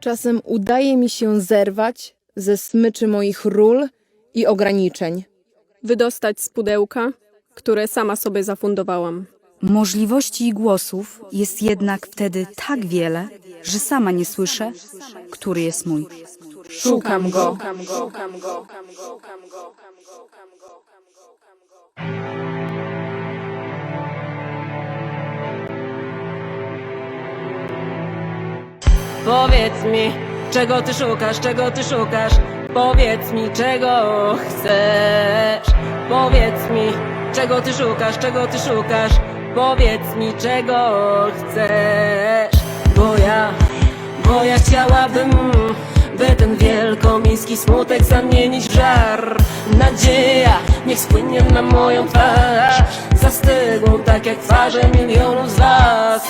Czasem udaje mi się zerwać ze smyczy moich ról i ograniczeń. Wydostać z pudełka, które sama sobie zafundowałam. Możliwości i głosów jest jednak wtedy tak wiele, że sama nie słyszę, który jest mój. Szukam go. Powiedz mi, czego ty szukasz, czego ty szukasz? Powiedz mi, czego chcesz? Powiedz mi, czego ty szukasz, czego ty szukasz? Powiedz mi, czego chcesz? Bo ja, bo ja chciałabym, by ten wielkomiejski smutek zamienić w żar. Nadzieja, niech spłynie na moją twarz, zastygłą tak jak twarze milionów z was.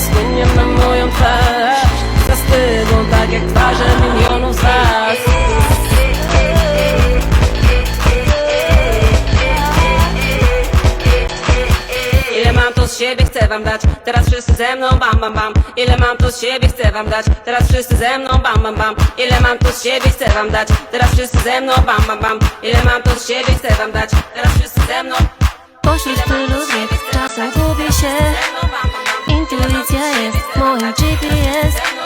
Spłynie na moją twarz. Zastygłą tak jak twarze milionów z was Ile mam to z siebie, chcę wam dać? Teraz wszyscy ze mną, bam bam bam. Ile mam to z siebie, chcę wam dać? Teraz wszyscy ze mną, bam bam bam. Ile mam to z siebie, chcę wam dać? Teraz wszyscy ze mną, bam bam bam. Ile mam to z siebie, chcę wam dać? Teraz wszyscy ze mną. Pośród tylu czasem gubię się Intuicja jest moim GPS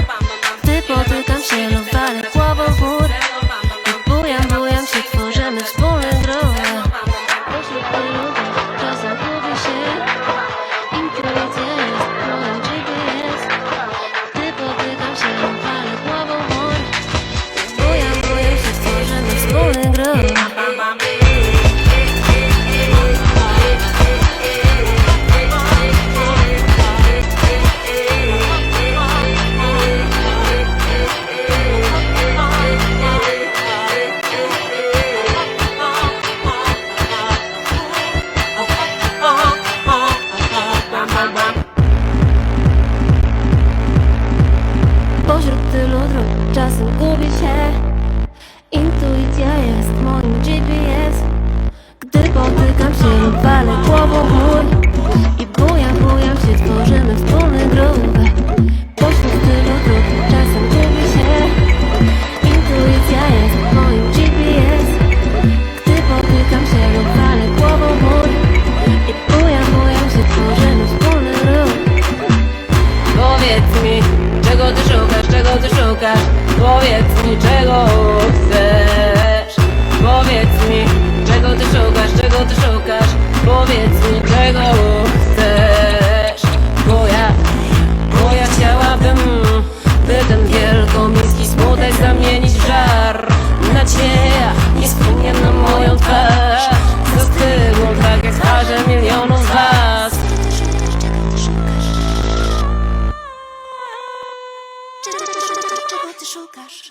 Dróg czasem gubię się. Intuicja jest moim GPS Gdy potykam się lub walę głową mur I bujam, bujam się, tworzymy wspólny grób Pośród tylu dróg czasem gubię się. Intuicja jest moim GPS Gdy potykam się lub walę głową mur I bujam, bujam się, tworzymy wspólny grób Powiedz mi, czego ty szukasz, czego ty szukasz Powiedz mi, czego chcesz. Powiedz Szukasz?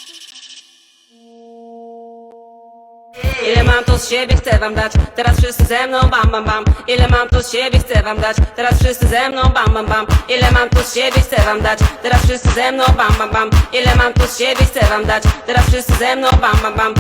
Ile mam to z siebie, chcę wam dać? Teraz wszyscy ze mną, bam bam bam. Ile mam to z siebie, chcę wam dać? Teraz wszyscy ze mną, bam bam bam. Ile mam to z siebie, chcę wam dać? Teraz wszyscy ze mną, bam bam bam. Ile mam to z siebie, chcę wam dać? Teraz wszyscy ze mną, bam bam bam